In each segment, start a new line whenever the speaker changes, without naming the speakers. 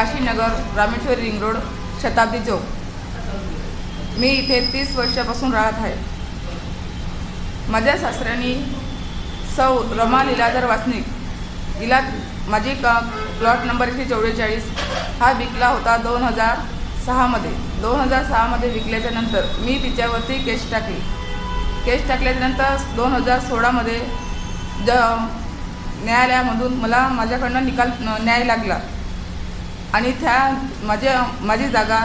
Kashinagar Rameshwari ring road Shatabdi Chowk. मी इथे तीस वर्षापासून राहत आहे. माझ्या सासऱ्यांनी सौ रमा लीलाधर वासनिक हिला माझी क प्लॉट नंबर एकशे चौवेचाळीस हा विकला होता दोन हजार सहामध्ये दोन हजार सहामध्ये विकल्याच्या नंतर मी तिच्यावरती केस टाकली. केस टाकल्याच्यानंतर दोन हजार सोळामध्ये ज न्यायालयामधून मला माझ्याकडनं निकाल न्याय लागला. आणि त्या माझ्या माझी जागा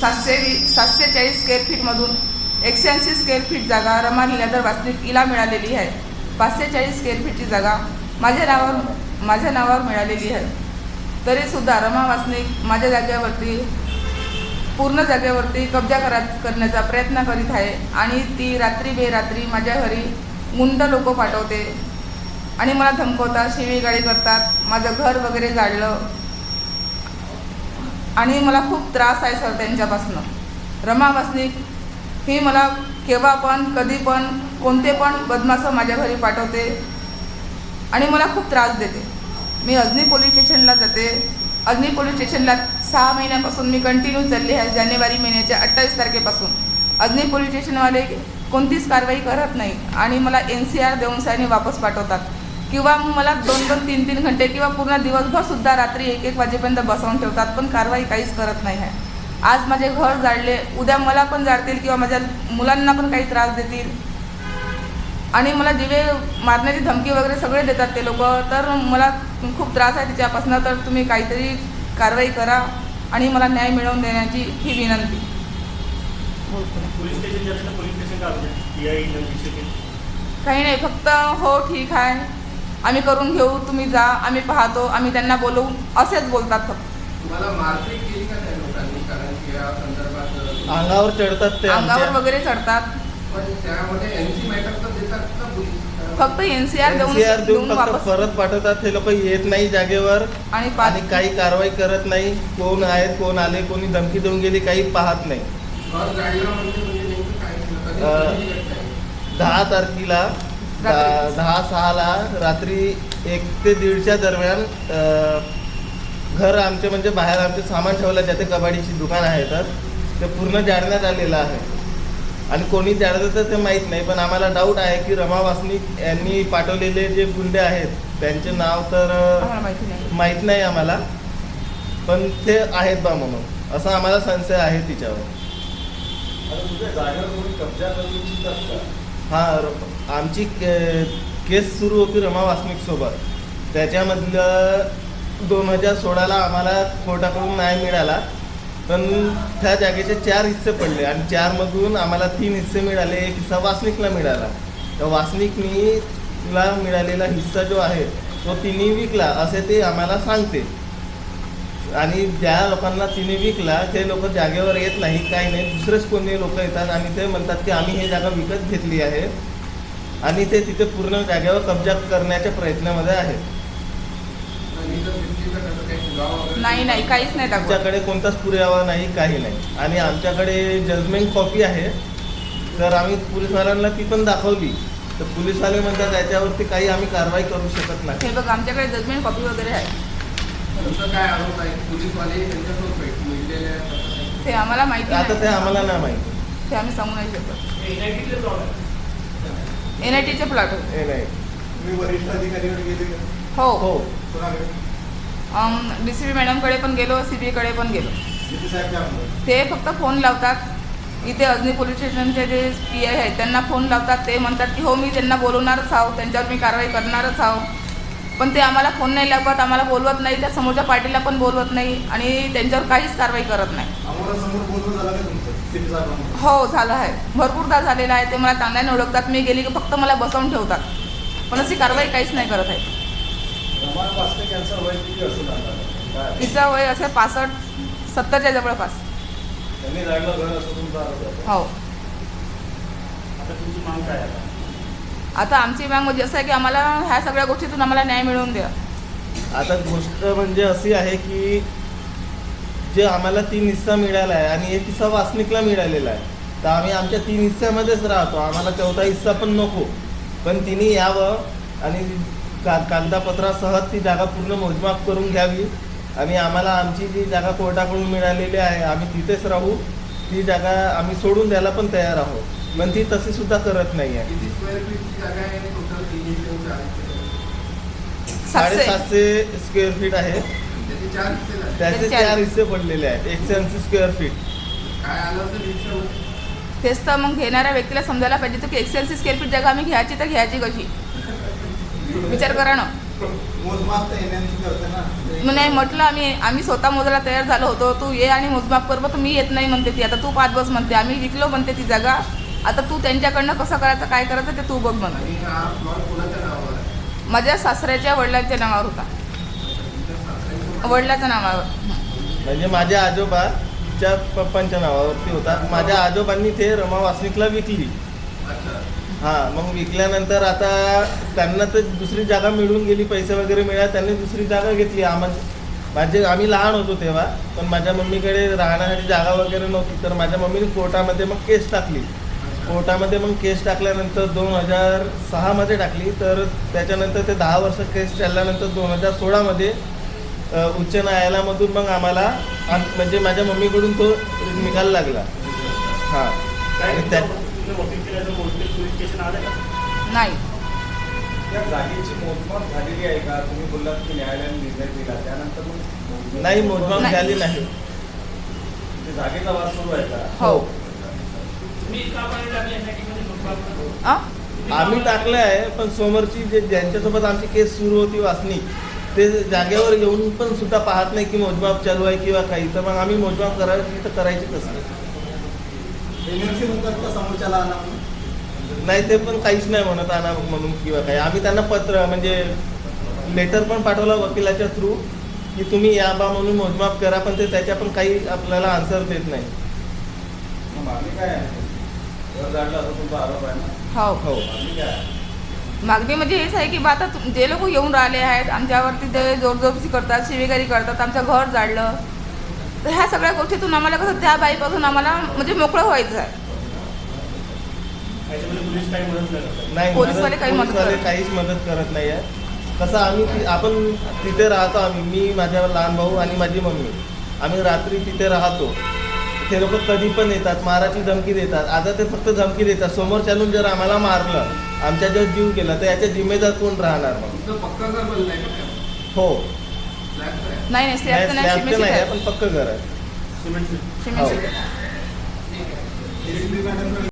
सातशे वी- सातशे चाळीस स्क्वेअर फीटमधून एकशे ऐंशी स्क्वेअर फीट जागा रमा लीलाधर वासनिक हिला मिळालेली आहे. पाचशे चाळीस स्क्वेअर फीटची जागा माझ्या नावावर माझ्या नावावर मिळालेली आहे. तरीसुद्धा रमा वासनिक माझ्या जागेवरती पूर्ण जागेवरती कब्जा करा करण्याचा प्रयत्न करीत आहे आणि ती रात्री बेरात्री माझ्या घरी गुंड लोक पाठवते आणि मला धमकवतात शिवीगाळी करतात माझं घर वगैरे जाळलं. आणि मला खूप त्रास आहे सर त्यांच्यापासनं. रमा वासनिक ही मला केव्हा पण कधी पण कोणते पण बदमाश माझ्या घरी पाठवते. आणि मला खूप त्रास देते. मी अजनी पोलीस स्टेशनला जाते. अजनी पोलीस स्टेशनला सहा महिन्यापासून मी कंटिन्यू चालली आहे जानेवारी महिन्याच्या अठ्ठावीस तारखेपासून. अजनी पोलीस स्टेशनवाले कोणतीच कारवाई करत नाही आणि मला एन सी आर देऊन सायने वापस पाठवतात. किंवा मला दोन दोन तीन तीन घंटे किंवा पूर्ण दिवसभरसुद्धा रात्री एक एक वाजेपर्यंत बसवून ठेवतात पण कारवाई काहीच करत नाही आहे. आज माझे घर जाळले उद्या मला पण जाळतील किंवा माझ्या मुलांना पण काही त्रास देतील. आणि मला दिवे मारण्याची धमकी वगैरे सगळे देतात ते लोक तर मला खूप त्रास आहे तिच्यापासून तर तुम्ही काहीतरी कारवाई करा आणि मला न्याय मिळवून देण्याची ही विनंती. काही नाही फक्त हो ठीक आहे. आम्ही करून घेऊ तुम्ही जा आम्ही पाहतो आम्ही त्यांना बोलवू असेच बोलतात फक्त.
तुम्हाला मारपीट केली का त्या लोकांनी? कारण की या संदर्भात
अंगावर चढतात ते
अंगावर वगैरे चढतात. फक्त एन सी आर
NCR
देऊन
फक्त
वापस
परत पाठवतात हे लोक येत नाही जागेवर
आणि
आणि काही कारवाई करत नाही. कोण आहेत कोण आले कोणी धमकी देऊन गेली काही पाहत नाही.
म्हणजे?
दहा तारखेला दहा सहाला रात्री एक ते दीडच्या दरम्यान घर आमचे म्हणजे बाहेर आमचे सामान ठेवलं ज्याथे कबाडीची दुकान आहे तर ते पूर्ण जाळण्यात आलेलं आहे. आणि कोणी जाळलं तर ते माहीत नाही पण आम्हाला डाऊट आहे की रमा वासनिक यांनी पाठवलेले जे गुंडे आहेत त्यांचे नाव तर
माहिती नाही.
माहीत नाही आम्हाला पण ते आहेत बा म्हणून. असा आम्हाला संशय आहे तिच्यावर. हा आमची के- केस सुरू होती रमा वासनिकसोबत त्याच्यामधलं दोन हजार सोळाला आम्हाला कोर्टाकडून न्याय मिळाला. पण त्या जागेचे चार हिस्से पडले आणि चारमधून आम्हाला तीन हिस्से मिळाले एक हिस्सा वासनिकला मिळाला. त्या वासनिकनीला मिळालेला हिस्सा जो आहे तो तिने विकला असे ते आम्हाला सांगते. आणि ज्या लोकांना तिने विकला ते लोक जागेवर येत नाही काही नाही दुसरेच कोणी लोक येतात आणि ते म्हणतात की आम्ही हे जागा विकत घेतली आहे. आणि ते तिथे पूर्ण जागेवर कब्जा करण्याच्या प्रयत्नामध्ये आहेत.
नाही नाही काहीच नाही
आमच्याकडे कोणताच पुरावा नाही काही नाही. आणि आमच्याकडे जजमेंट कॉपी आहे. तर आम्ही पोलीसवाल्यांना ती पण दाखवली. तर पोलीसवाले म्हणतात त्याच्यावरती काही आम्ही कारवाई करू शकत नाही.
हे बघ आमच्याकडे जजमेंट कॉपी वगैरे आहे.
काय आरोप पोलीसवाले त्यांच्यासोबत?
ते आम्हाला माहिती
आता ते आम्हाला नाही माहिती.
ते आम्ही सांगू नाही शकत. एन आय टीचे प्लॉट होते.
हे नाही
तुम्ही वरिष्ठ अधिकारीकडे गेले का?
हो.
हो.
कोणाकडे?
डी सी बी मॅडमकडे पण गेलो सी बी कडे पण गेलो.
डीपी साहेब काय म्हणतात?
ते फक्त फोन लावतात. इथे अजनी पोलीस स्टेशनचे जे पी आय आहेत त्यांना फोन लावतात. ते म्हणतात की हो मी त्यांना बोलवणारच आहो त्यांच्यावर मी कारवाई करणारच आहो. पण ते आम्हाला फोन नाही लावत आम्हाला बोलवत नाही त्या समोरच्या पार्टीला पण बोलवत नाही आणि त्यांच्यावर काहीच कारवाई करत नाही. हो झालं आहे. भरपूरदा झालेलं आहे. ते मला चांगल्याने ओळखतात. मी गेली की फक्त मला बसवून ठेवतात. पण अशी कारवाई काहीच नाही करत आहे. तिचं वय असं पासष्ट सत्तरच्या जवळपास. हो.
आता
आमची माग म्हणजे असं आहे की आम्हाला ह्या सगळ्या गोष्टीतून आम्हाला न्याय मिळवून द्या.
आता गोष्ट म्हणजे अशी आहे की जे आम्हाला तीन हिस्सा मिळाला आहे आणि एक हिस्सा वासनिकला मिळालेला आहे तर आम्ही आमच्या तीन हिस्स्यामध्येच राहतो. आम्हाला चौथा हिस्सा पण नको. पण तिने यावं आणि का कागदापत्रासह ती जागा पूर्ण मोजमाप करून घ्यावी आणि आम्हाला आमची जी जागा कोर्टाकडून मिळालेली आहे आम्ही तिथेच राहू. ती जागा आम्ही सोडून द्यायला पण तयार आहोत. पण ती तशी सुद्धा करत नाही आहे? साडेसातशे स्क्वेअर फीट आहे.
त्याचे चार हिस्से
पडलेले आहेत. एकशे ऐंशी स्क्वेअर फीट
तेच तर मग घेणाऱ्या व्यक्तीला समजायला पाहिजे तर की एक्सेलची स्क्वेअर फीट जागा आम्ही घ्यायची तर घ्यायची कशी? विचार करा ना. नाही म्हटलं आम्ही आम्ही स्वतः मोजायला तयार झालो होतो. तू ये आणि मोजमाप कर बा, मी येत नाही म्हणते ती. आता तू पाच बस म्हणते. आम्ही विकलो म्हणते ती जागा. आता तू त्यांच्याकडनं कसं करायचं काय करायचं ते तू बघ
आहे
माझ्या सासऱ्याच्या वडिलांच्या नावावर होता. वडिलाच्या नावावर.
म्हणजे माझ्या आजोबाच्या पप्पांच्या नावावरती होता. माझ्या आजोबांनी ते रमा वासनिकला विकली.
अच्छा.
हा मग विकल्यानंतर आता त्यांना तर दुसरी जागा मिळून गेली पैसे वगैरे मिळाले त्यांनी दुसरी जागा घेतली. आम्हाला माझे आम्ही लहान होतो तेव्हा पण माझ्या मम्मीकडे राहण्यासाठी जागा वगैरे नव्हती. तर माझ्या मम्मीने कोर्टामध्ये मग केस टाकली. कोर्टामध्ये मग केस टाकल्यानंतर दोन हजार सहामध्ये टाकली तर त्याच्यानंतर ते दहा वर्ष केस चालल्यानंतर दोन हजार सोळामध्ये उच्च न्यायालयामधून मग आम्हाला आम- म्हणजे माझ्या मम्मीकडून तो निकाल लागला. हां.
काय
आणि त्या
नाही.
जागेची मोजमाप झालेली आहे का? तुम्ही बोललात की न्यायालयाने निर्णय दिला त्यानंतर मग
नाही मोजमाप
नाही.
झाली नाही.
ते जागेचा वाद सुरू आहे का?
हो. आ?
आम्ही टाकलं आहे पण समोरची जे ज्यांच्यासोबत आमची केस सुरू होती वासनी ते जागेवर येऊन पण सुद्धा पाहत नाही की मोजमाप चालू आहे किंवा काही. तर मग आम्ही मोजमाप करायची तर करायची कसं? नाही ते पण काहीच नाही म्हणत आणा म्हणून किंवा काही. आम्ही त्यांना पत्र म्हणजे लेटर पण पाठवलं वकिलाच्या थ्रू की तुम्ही या बा म्हणून मोजमाप करा पण ते त्याच्या पण काही आपल्याला आन्सर देत नाही.
हो.
हो.
मागणी
म्हणजे हेच आहे की बा आता तुम- जे लोक येऊन राहिले आहेत आमच्यावरती ते जोरजोरची करतात शिवेगारी करतात आमचं घर जाळलं तर ह्या सगळ्या गोष्टीतून आम्हाला कसं त्या बाईपासून आम्हाला म्हणजे मोकळं व्हायचं आहे.
नाही.
पोलीसवाले काही मदत
पोलीसवाले
करत
काहीच मदत करत नाही आहे. कसं आम्ही ति- आपण तिथे राहतो आम्ही. मी माझा लहान भाऊ आणि माझी मम्मी. आम्ही रात्री तिथे राहतो. ते लोक कधी पण येतात माराची धमकी देतात. आता ते फक्त धमकी देतात. समोर चालून जर आम्हाला मारलं आमच्या जर जीव गेला तर याच्या जिम्मेदार कोण राहणार मग? हो.
नाही नाही स्लॅबचं नाही
स्लॅबचं
सिमेंट
नाही आहे.
आहे
पण पक्क घर आहे.
सिमेंट
सिमेंट
हो.